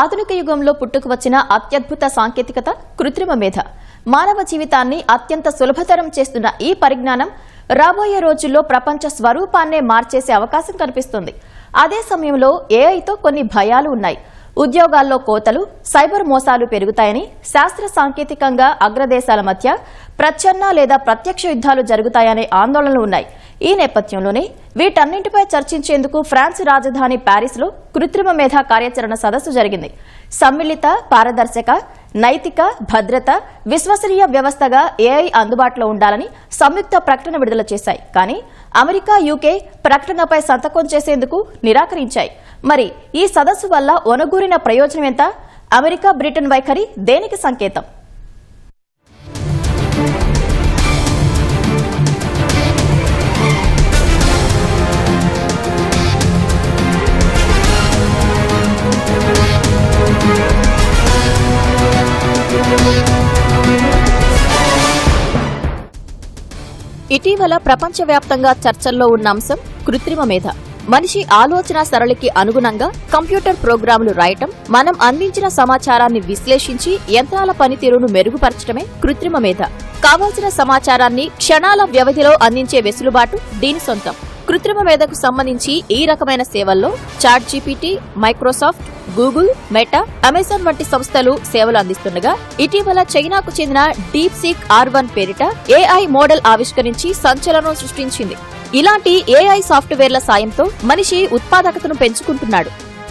ఆధునిక యుగంలో పుట్టుకు వచ్చిన అత్యద్భుత సాంకేతికత కృత్రిమ మేధ. మానవ జీవితాన్ని అత్యంత సులభతరం చేస్తున్న ఈ పరిజ్ఞానం రాబోయే రోజుల్లో ప్రపంచ స్వరూపాన్నే మార్చేసే అవకాశం కనిపిస్తుంది. అదే సమయంలో ఏఐతో కొన్ని భయాలు ఉన్నాయి. ఉద్యోగాల్లో కోతలు సైబర్ మోసాలు పెరుగుతాయని శాస్త్ర సాంకేతికంగా అగ్రదేశాల మధ్య ప్రచ్ఛన్న లేదా ప్రత్యక్ష యుద్ధాలు జరుగుతాయనే ఆందోళనలు ఉన్నాయి. ఈ నేపథ్యంలోనే వీటన్నింటిపై చర్చించేందుకు ఫ్రాన్స్ రాజధాని ప్యారిస్లో కృత్రిమ మేధా కార్యాచరణ సదస్సు జరిగింది. సమ్మిళిత పారదర్శక నైతిక భద్రత విశ్వసనీయ వ్యవస్థగా ఏఐ అందుబాటులో ఉండాలని సంయుక్త ప్రకటన విడుదల చేశాయి. కానీ అమెరికా యూకే ప్రకటనపై సంతకం చేసేందుకు నిరాకరించాయి. మరి ఈ సదస్సు వల్ల ఒనగూరిన ప్రయోజనం ఎంత? అమెరికా బ్రిటన్ వైఖరి దేనికి సంకేతం? ఇటీవల ప్రపంచవ్యాప్తంగా చర్చల్లో ఉన్న అంశం కృత్రిమ మేధ. మనిషి ఆలోచన సరళికి అనుగుణంగా కంప్యూటర్ ప్రోగ్రాములు రాయటం మనం అందించిన సమాచారాన్ని విశ్లేషించి యంత్రాల పనితీరును మెరుగుపరచడమే కృత్రిమ మేధ. కావాల్సిన సమాచారాన్ని క్షణాల వ్యవధిలో అందించే వెసులుబాటు దీని సొంతం. కృత్రిమ మేధకు సంబంధించి ఈ రకమైన సేవల్లో ChatGPT Microsoft Google Meta Amazon వంటి సంస్థలు సేవలు అందిస్తుండగా ఇటీవల చైనాకు చెందిన డీప్ సీక్ ఆర్ వన్ పేరిట ఏఐ మోడల్ ఆవిష్కరించి సంచలనం సృష్టించింది. ఇలాంటి ఏఐ సాఫ్ట్వేర్ల సాయంతో మనిషి ఉత్పాదకతను పెంచుకుంటున్నాడు.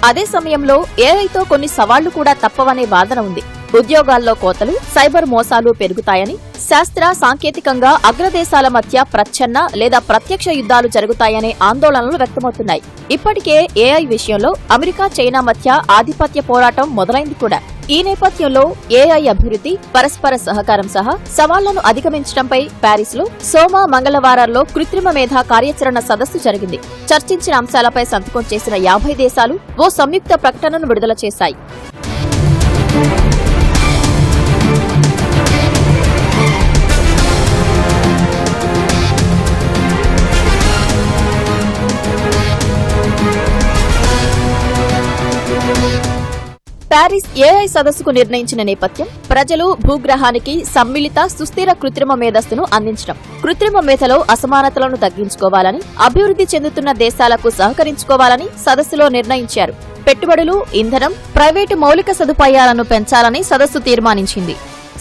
అదే సమయంలో ఏఐతో కొన్ని సవాళ్ళు కూడా తప్పవనే వాదన ఉంది. ఉద్యోగాల్లో కోతలు సైబర్ మోసాలు పెరుగుతాయని శాస్త్ర సాంకేతికంగా అగ్రదేశాల మధ్య ప్రచ్ఛన్న లేదా ప్రత్యక్ష యుద్ధాలు జరుగుతాయనే ఆందోళనలు వ్యక్తమవుతున్నాయి. ఇప్పటికే ఏఐ విషయంలో అమెరికా చైనా మధ్య ఆధిపత్య పోరాటం మొదలైంది కూడా. ఈ నేపథ్యంలో ఏఐ అభివృద్ధి పరస్పర సహకారం సహా సవాళ్ళను అధిగమించడంపై ప్యారిస్లో సోమ మంగళవారాల్లో కృత్రిమ మేధా కార్యాచరణ సదస్సు జరిగింది. చర్చించిన అంశాలపై సంతకం చేసిన యాభై దేశాలు ఓ సంయుక్త ప్రకటనను విడుదల చేశాయి. ప్యారిస్ ఏఐ సదస్సుకు నిర్ణయించిన నేపథ్యం ప్రజలు భూగ్రహానికి సమ్మిళిత సుస్థిర కృత్రిమ మేధస్సును అందించడం. కృత్రిమ మేధలో అసమానతలను తగ్గించుకోవాలని అభివృద్ధి చెందుతున్న దేశాలకు సహకరించుకోవాలని సదస్సులో నిర్ణయించారు. పెట్టుబడులు ఇంధనం ప్రైవేటు మౌలిక సదుపాయాలను పెంచాలని సదస్సు తీర్మానించింది.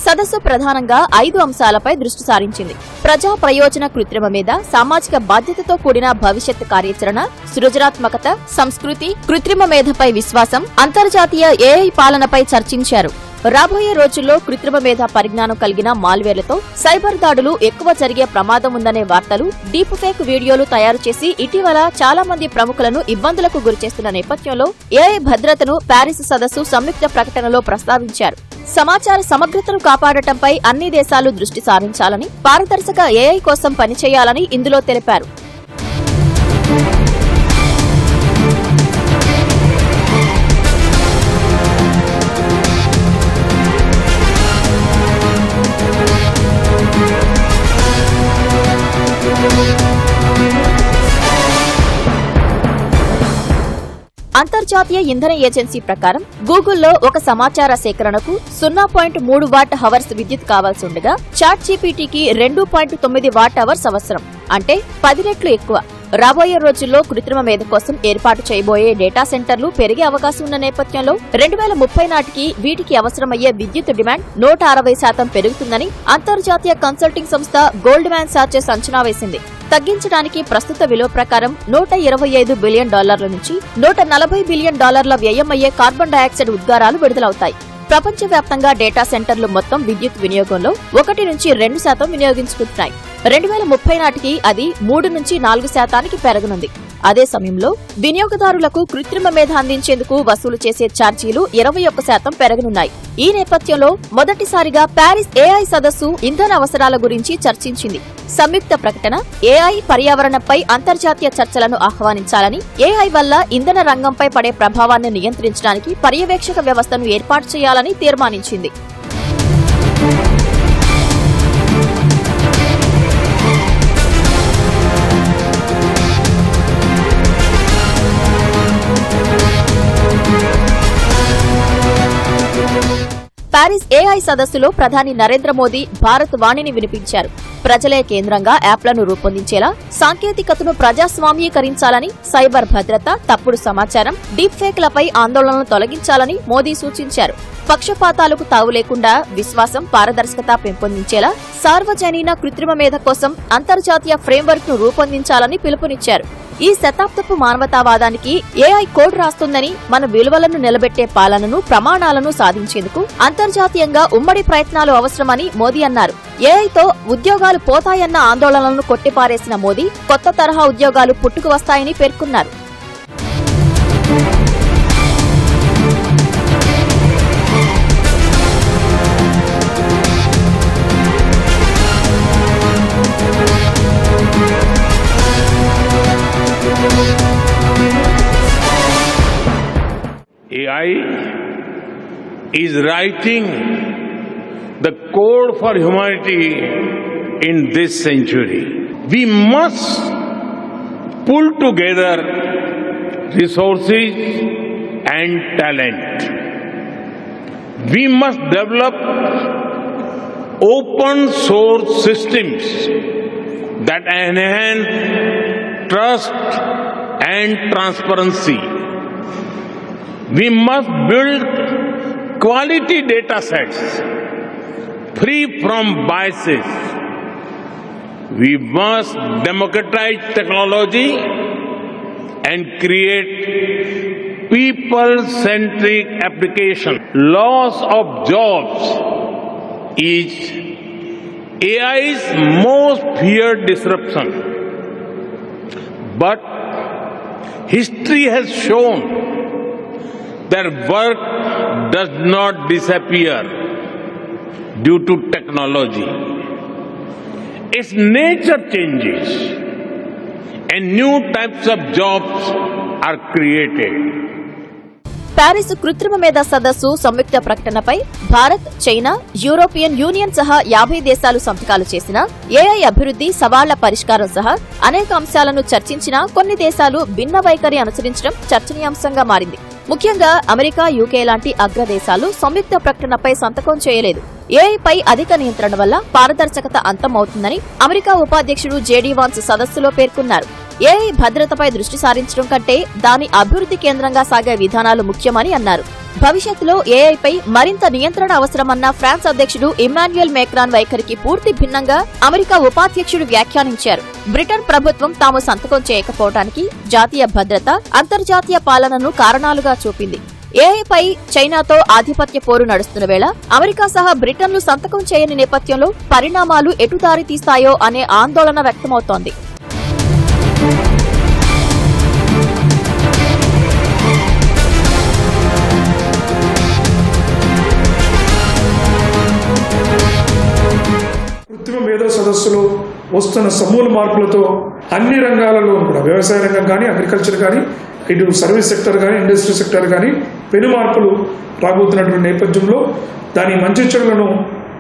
సదస్సు ప్రధానంగా ఐదు అంశాలపై దృష్టి సారించింది. ప్రజా ప్రయోజన కృత్రిమ మీద సామాజిక బాధ్యతతో కూడిన భవిష్యత్ కార్యాచరణ సృజనాత్మకత సంస్కృతి కృత్రిమ మేధపై విశ్వాసం అంతర్జాతీయ ఏఐ పాలనపై చర్చించారు. రాబోయే రోజుల్లో కృత్రిమ మేధ పరిజ్ఞానం కలిగిన మాల్వేర్లతో సైబర్ దాడులు ఎక్కువ జరిగే ప్రమాదం ఉందనే వార్తలు డీప్ ఫేక్ వీడియోలు తయారు చేసి ఇటీవల చాలా మంది ప్రముఖులను ఇబ్బందులకు గురిచేస్తున్న నేపథ్యంలో ఏఐ భద్రతను ప్యారిస్ సదస్సు సంయుక్త ప్రకటనలో ప్రస్తావించారు. సమాచార సమగ్రతను కాపాడటంపై అన్ని దేశాలు దృష్టి సారించాలని పారదర్శక ఏఐ కోసం పనిచేయాలని ఇందులో తెలిపారు. అంతర్జాతీయ ఇంధన ఏజెన్సీ ప్రకారం గూగుల్లో ఒక సమాచార సేకరణకు సున్నా పాయింట్ మూడు వాట్ హవర్స్ విద్యుత్ కావాల్సి ఉండగా చాట్ జీపీటీకి రెండు పాయింట్ తొమ్మిది వాట్ అవర్స్ అవసరం. అంటే పది రెట్లు ఎక్కువ. రాబోయే రోజుల్లో కృత్రిమ మేధ కోసం ఏర్పాటు చేయబోయే డేటా సెంటర్లు పెరిగే అవకాశం ఉన్న నేపథ్యంలో రెండు వేల ముప్పై నాటికి వీటికి అవసరమయ్యే విద్యుత్ డిమాండ్ నూట అరవై శాతం పెరుగుతుందని అంతర్జాతీయ కన్సల్టింగ్ సంస్థ గోల్డ్ మ్యాన్ సాచెస్ అంచనా వేసింది. తగ్గించడానికి ప్రస్తుత విలువ ప్రకారం నూట ఇరవై ఐదు బిలియన్ డాలర్ల నుంచి నూట నలభై బిలియన్ డాలర్ల వ్యయం అయ్యే కార్బన్ డయాక్సైడ్ ఉద్గారాలు విడుదలవుతాయి. ప్రపంచవ్యాప్తంగా డేటా సెంటర్లు మొత్తం విద్యుత్ వినియోగంలో ఒకటి నుంచి రెండు శాతం వినియోగించుకుంటున్నాయి. రెండు వేల ముప్పై నాటికి అది మూడు నుంచి నాలుగు శాతానికి పెరగనుంది. అదే సమయంలో వినియోగదారులకు కృత్రిమ మేధ అందించేందుకు వసూలు చేసే ఛార్జీలు ఇరవై ఒక్క శాతం పెరగనున్నాయి. ఈ నేపథ్యంలో మొదటిసారిగా ప్యారిస్ ఏఐ సదస్సు ఇంధన అవసరాల గురించి చర్చించింది. సంయుక్త ప్రకటన ఏఐ పర్యావరణపై అంతర్జాతీయ చర్చలను ఆహ్వానించాలని ఏఐ వల్ల ఇంధన రంగంపై పడే ప్రభావాన్ని నియంత్రించడానికి పర్యవేక్షక వ్యవస్థను ఏర్పాటు చేయాలని తీర్మానించింది. ప్యారిస్ ఏఐ సదస్సులో ప్రధాని నరేంద్ర మోదీ భారత్ వాణిని వినిపించారు. ప్రజలే కేంద్రంగా యాప్లను రూపొందించేలా సాంకేతికతను ప్రజాస్వామ్యీకరించాలని సైబర్ భద్రత తప్పుడు సమాచారం డీప్ ఫేక్లపై ఆందోళనలు తొలగించాలని మోదీ సూచించారు. పక్షపాతాలకు తావు లేకుండా విశ్వాసం పారదర్శకత పెంపొందించేలా సార్వజనీన కృత్రిమ మేధ కోసం అంతర్జాతీయ ఫ్రేమ్వర్క్ను రూపొందించాలని పిలుపునిచ్చారు. ఈ శతాబ్దపు మానవతావాదానికి ఏఐ కోడ్ రాస్తుందని మన విలువలను నిలబెట్టే పాలనను ప్రమాణాలను సాధించేందుకు అంతర్జాతీయంగా ఉమ్మడి ప్రయత్నాలు అవసరమని మోదీ అన్నారు. ఏఐతో ఉద్యోగాలు పోతాయన్న ఆందోళనలను కొట్టిపారేసిన మోదీ కొత్త తరహా ఉద్యోగాలు పుట్టుకు వస్తాయని పేర్కొన్నారు. Is writing the code for humanity in this century. We must pull together resources and talent. We must develop open source systems that enhance trust and transparency. We must build quality data sets free from biases. We must democratize technology and create people-centric application. Loss of jobs is AI's most feared disruption. But history has shown their work does not disappear due to technology. Its nature changes and new types of jobs are created. Paris కృత్రిమ మేధ సదస్సు సంయుక్త ప్రకటనపై Bharat China European Union సహా యాభై దేశాలు సంతకాలు చేసిన ఏఐ అభివృద్ధి సవాళ్ళ పరిష్కారం సహా అనేక అంశాలను చర్చించినా కొన్ని దేశాలు భిన్న వైఖరి అనుసరించడం చర్చనీయాంశంగా మారింది ముఖ్యంగా అమెరికా యూకే లాంటి అగ్రదేశాలు సంయుక్త ప్రకటనపై సంతకం చేయలేదు. ఏఐపై అధిక నియంత్రణ వల్ల పారదర్శకత అంతమవుతుందని అమెరికా ఉపాధ్యక్షుడు జేడీ వాన్స్ సదస్సులో పేర్కొన్నారు. ఏఐ భద్రతపై దృష్టి సారించడం కంటే దాని అభివృద్ధి కేంద్రంగా సాగే విధానాలు ముఖ్యమని అన్నారు. భవిష్యత్తులో ఏఐపై మరింత నియంత్రణ అవసరమన్న ఫ్రాన్స్ అధ్యక్షుడు ఇమాన్యుయల్ మేక్రాన్ వైఖరికి పూర్తి భిన్నంగా అమెరికా ఉపాధ్యక్షుడు వ్యాఖ్యానించారు. బ్రిటన్ ప్రభుత్వం తాము సంతకం చేయకపోవడానికి జాతీయ భద్రత అంతర్జాతీయ పాలనను కారణాలుగా చూపింది. ఏఐపై చైనాతో ఆధిపత్య పోరు నడుస్తున్న వేళ అమెరికా సహా బ్రిటన్లు సంతకం చేయని నేపథ్యంలో పరిణామాలు ఎటు దారి తీస్తాయో అనే ఆందోళన వ్యక్తమవుతోంది. సదస్సులో వస్తున్న సమూల మార్పులతో అన్ని రంగాలలో కూడా వ్యవసాయ రంగం కానీ అగ్రికల్చర్ కానీ ఇటు సర్వీస్ సెక్టర్ కానీ ఇండస్ట్రీ సెక్టర్ కానీ పెను మార్పులు రాబోతున్నటువంటి నేపథ్యంలో దాని మంచి చెడులను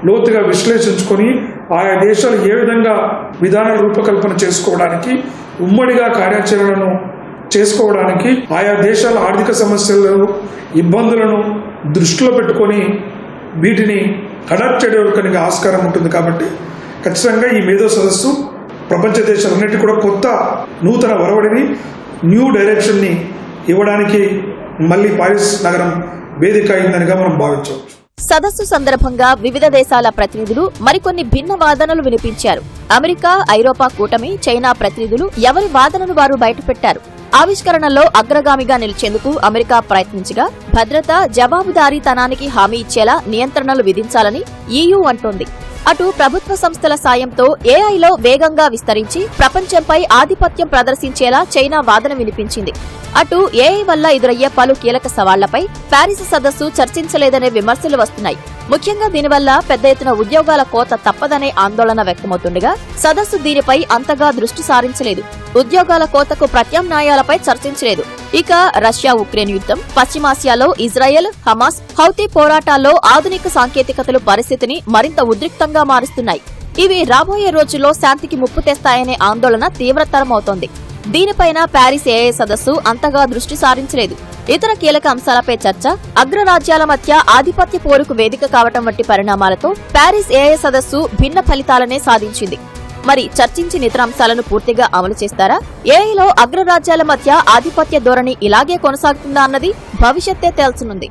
లోతుగా విశ్లేషించుకొని ఆయా దేశాలు ఏ విధంగా విధాన రూపకల్పన చేసుకోవడానికి ఉమ్మడిగా కార్యాచరణను చేసుకోవడానికి ఆయా దేశాల ఆర్థిక సమస్యలను ఇబ్బందులను దృష్టిలో పెట్టుకొని వీటిని అడాప్ట్ చేయడానికి ఆస్కారం ఉంటుంది కాబట్టి ఖచ్చితంగా ఈ మేధో సదస్సు ప్రపంచ దేశాలన్నిటి కూడా కొత్త నూతన వరవడిని న్యూ డైరెక్షన్ని ఇవ్వడానికి మళ్ళీ పారిస్ నగరం వేదిక అయిందనిగా మనం భావించవచ్చు. సదస్సు సందర్భంగా వివిధ దేశాల ప్రతినిధులు మరికొన్ని భిన్న వాదనలు వినిపించారు. అమెరికా ఐరోపా కూటమి చైనా ప్రతినిధులు ఎవరి వాదనను వారు బయటపెట్టారు? ఆవిష్కరణలో అగ్రగామిగా నిలిచేందుకు అమెరికా ప్రయత్నించగా భద్రత జవాబుదారీతనానికి హామీ ఇచ్చేలా నియంత్రణలు విధించాలని ఈయూ అంటోంది. అటు ప్రభుత్వ సంస్థల సాయంతో ఏఐలో వేగంగా విస్తరించి ప్రపంచంపై ఆధిపత్యం ప్రదర్శించేలా చైనా వాదన వినిపించింది. అటు ఏఐ వల్ల ఎదురయ్యే పలు కీలక సవాళ్ళపై ప్యారిస్ సదస్సు చర్చించలేదనే విమర్శలు వస్తున్నాయి. ముఖ్యంగా దీనివల్ల పెద్ద ఎత్తున ఉద్యోగాల కోత తప్పదనే ఆందోళన వ్యక్తమవుతుండగా సదస్సు దీనిపై అంతగా దృష్టి సారించలేదు. ఉద్యోగాల కోతకు ప్రత్యామ్నాయాలపై చర్చించలేదు. ఇక రష్యా ఉక్రెయిన్ యుద్ధం పశ్చిమాసియాలో ఇజ్రాయెల్ హమాస్ హౌతీ పోరాటాల్లో ఆధునిక సాంకేతికతలు పరిస్థితిని మరింత ఉద్రిక్తంగా మారుస్తున్నాయి. ఇవి రాబోయే రోజుల్లో శాంతికి ముప్పు తెస్తాయనే ఆందోళన తీవ్రతరమవుతోంది. దీనిపైన ప్యారిస్ ఏఐ సదస్సు అంతగా దృష్టి సారించలేదు. ఇతర కీలక అంశాలపై చర్చ అగ్రరాజ్యాల మధ్య ఆధిపత్య పోరుకు వేదిక కావటం వంటి పరిణామాలతో ప్యారిస్ ఏఐ సదస్సు భిన్న ఫలితాలనే సాధించింది. మరి చర్చించిన ఇతర అంశాలను పూర్తిగా అమలు చేస్తారా? ఏఐలో అగ్రరాజ్యాల మధ్య ఆధిపత్య ధోరణి ఇలాగే కొనసాగుతుందా అన్నది భవిష్యత్తే తేల్చనుంది.